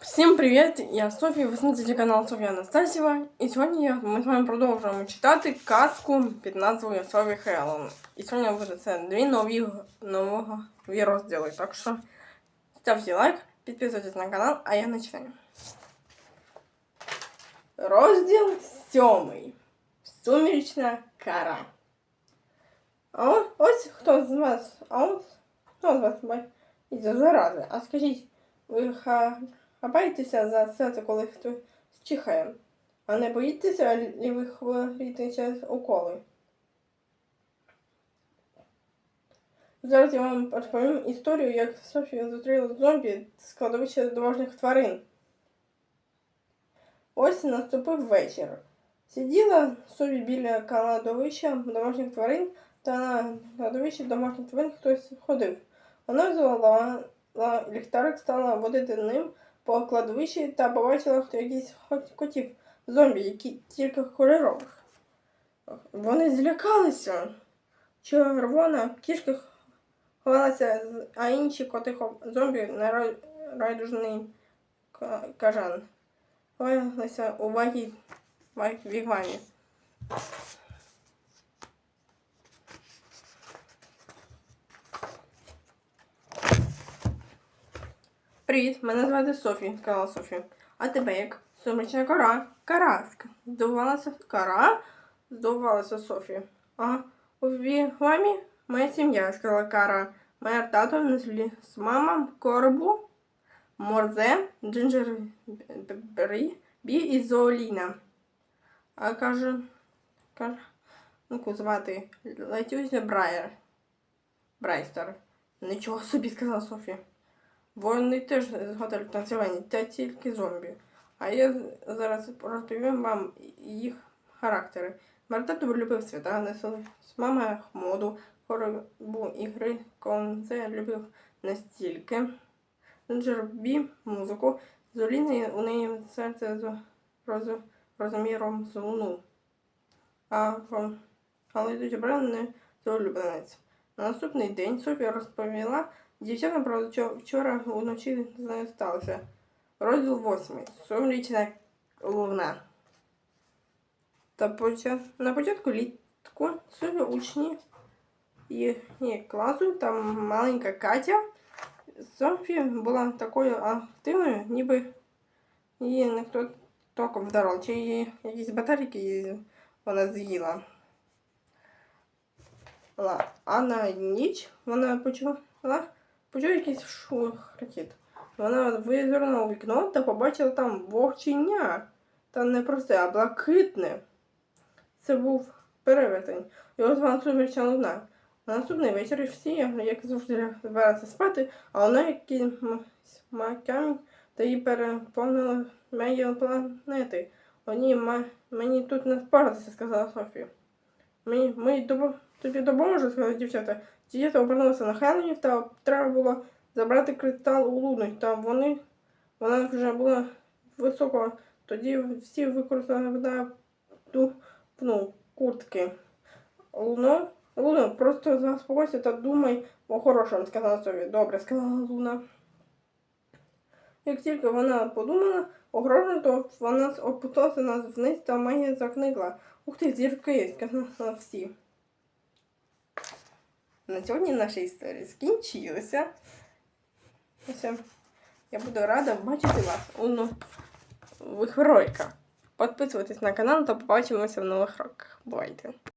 Всім привіт! Я Софія, ви смотрите канал Софія Анастасіва. І сьогодні я- ми з вами продовжуємо читати казку під назвою Сові Хеллоун. І сьогодні буде це дві нові, нові розділи. Так що ставте лайк, підписуйтесь на канал, а я починаю. Розділ сьомий. Сумірічна кара. А о- ось хто з вас, а ось хто з вас боїться зарази. А скажіть, ви ха... хапаєтеся за серце, коли хтось чихає, а не боїтеся лівих хворіти через уколи? Зараз я вам розповім історію, як Софія зустріла зомбі з кладовища домашніх тварин. Ось наступив вечір. Сиділа собі біля кладовища домашніх тварин, та на кладовищі домашніх тварин хтось ходив. Вона взяла ліхтарик, стала водити ним по кладовищі та побачила хто хот- котів зомбі, які тільки кольорових. Вони злякалися. Червона кішка ховалася, а інші коти зомбі на рай- райдужний кажан. Ховалися у вагі ваг- Привіт, мене звати Софі, сказала Софі. А тебе як? Сумрачна кора. Караска. Здивувалася кара? Здивувалася Софі. А у вігвамі моя сім'я, сказала Кара. Моя тато неслі з мамом коробу, морзе, джинджер Бері, бі і Зооліна. А каже, каже, ну звати Летюся Брайер. Брайстер. Нічого собі, сказала Софія. Вони теж згадують населення, та тільки зомбі. А я зараз розповім вам їх характери. Мартату любив свята, з мами моду, коробу ігри, конце любив настільки. Джербі музику. З Оліни у неї серце з роз, розміром з луну. А, але брав не улюбленець. На наступний день Софія розповіла дівчатам про що вчора вночі з нею сталося. Розділ восьмий. Сумрічна луна. Та поча... на початку літку Софія учні їхні класу, там маленька Катя. Софія була такою активною, ніби її ніхто током вдарив, чи її якісь батарейки її вона з'їла. А на ніч вона почула, почула якийсь шурхіт. Вона визирнула у вікно та побачила там вовчення. Та не просте, а блакитне. Це був перевертень. Його звала сумірчна луна. На наступний вечір всі, як завжди, збиралися спати, а вона якимсь маками та її переповнила мої планети. Вони мені тут не впоратися, сказала Софія. Ми, ми допо- тобі допоможемо, сказали дівчата. Дівчата обернулися на Хеленів та треба було забрати кристал у луну. Та вони, вона вже була високо. Тоді всі використали ну, куртки. Луно, Луно, просто заспокойся та думай о хорошому, сказала Софія. Добре, сказала Луна. Як тільки вона подумала о хорошому, то вона опустилася нас вниз та магія закникла. Ух ти, зірки, сказала всі. На сьогодні наша історія скінчилася. Ось, Я буду рада бачити вас у нових роликах. Підписуйтесь на канал та побачимося в нових роках. Бувайте!